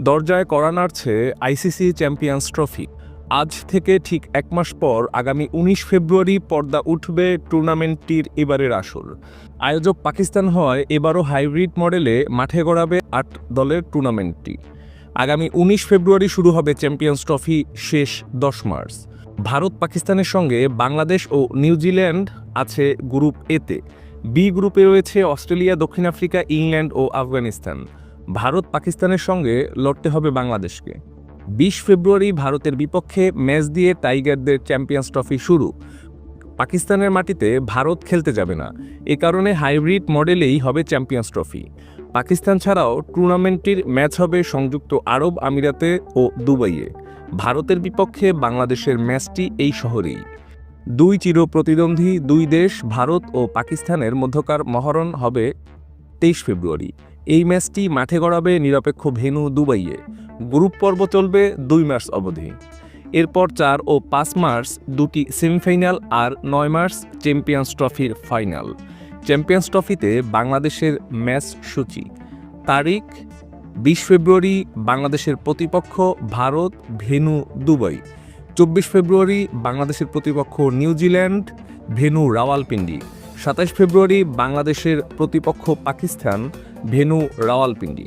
দরজায় করা নাড়ছে ICC champions trophy. আজ থেকে ঠিক এক মাস পর আগামী উনিশ ফেব্রুয়ারি পর্দা উঠবে টুর্নামেন্টটির এবারের আসর। আয়োজক পাকিস্তান হয় এবারও হাইব্রিড মডেলে মাঠে গড়াবে আট দলের টুর্নামেন্টটি। আগামী উনিশ ফেব্রুয়ারি শুরু হবে চ্যাম্পিয়ন্স ট্রফি শেষ দশ মার্চ। ভারত পাকিস্তানের সঙ্গে বাংলাদেশ ও নিউজিল্যান্ড আছে গ্রুপ এতে বি গ্রুপে রয়েছে অস্ট্রেলিয়া, দক্ষিণ আফ্রিকা, ইংল্যান্ড ও আফগানিস্তান। ভারত পাকিস্তানের সঙ্গে লড়তে হবে বাংলাদেশকে। বিশ ফেব্রুয়ারি ভারতের বিপক্ষে ম্যাচ দিয়ে টাইগারদের চ্যাম্পিয়ন্স ট্রফি শুরু। পাকিস্তানের মাটিতে ভারত খেলতে যাবে না। এ কারণে হাইব্রিড মডেলেই হবে চ্যাম্পিয়ন্স ট্রফি। পাকিস্তান ছাড়াও টুর্নামেন্টটির ম্যাচ হবে সংযুক্ত আরব আমিরাতে ও দুবাইয়ে। ভারতের বিপক্ষে বাংলাদেশের ম্যাচটি এই শহরেই। দুই চির প্রতিদ্বন্দ্বী দুই দেশ, ভারত ও পাকিস্তানের মধ্যকার মহরণ হবে তেইশ ফেব্রুয়ারি। এই ম্যাচটি মাঠে গড়াবে নিরপেক্ষ ভেনু দুবাইয়ে। গ্রুপ পর্ব চলবে দুই মার্চ অবধি। এরপর চার ও পাঁচ মার্চ দুটি সেমিফাইনাল আর নয় মার্চ চ্যাম্পিয়ন্স ট্রফির ফাইনাল। চ্যাম্পিয়ন্স ট্রফিতে বাংলাদেশের ম্যাচ সূচি। তারিখ, বিশ ফেব্রুয়ারি, বাংলাদেশের প্রতিপক্ষ ভারত, ভেনু দুবাই। চব্বিশ ফেব্রুয়ারি, বাংলাদেশের প্রতিপক্ষ নিউজিল্যান্ড, ভেনু রাওয়ালপিন্ডি। সাতাশ ফেব্রুয়ারি বাংলাদেশের প্রতিপক্ষ Pakistan venue Rawalpindi.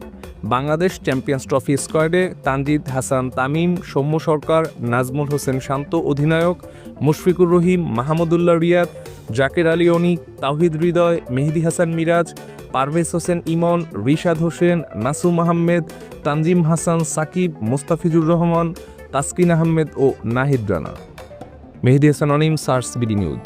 Bangladesh champions trophy স্কোয়াডে তানজিদ হাসান তামিম, সৌম্য সরকার, নাজমুল হোসেন শান্ত অধিনায়ক, মুশফিকুর রহিম, মাহমুদুল্লাহ রিয়াদ, জাকের আলী অনিক তাওহিদ হৃদয়, মেহেদি হাসান মিরাজ, পারভেজ হোসেন ইমন, রিশাদ হোসেন, নাসুম আহমেদ, তানজিম হাসান সাকিব, মোস্তাফিজুর রহমান, তাসকিন আহমেদ ও Nahid Rana. Mehedi Hasan Anim, source BD news.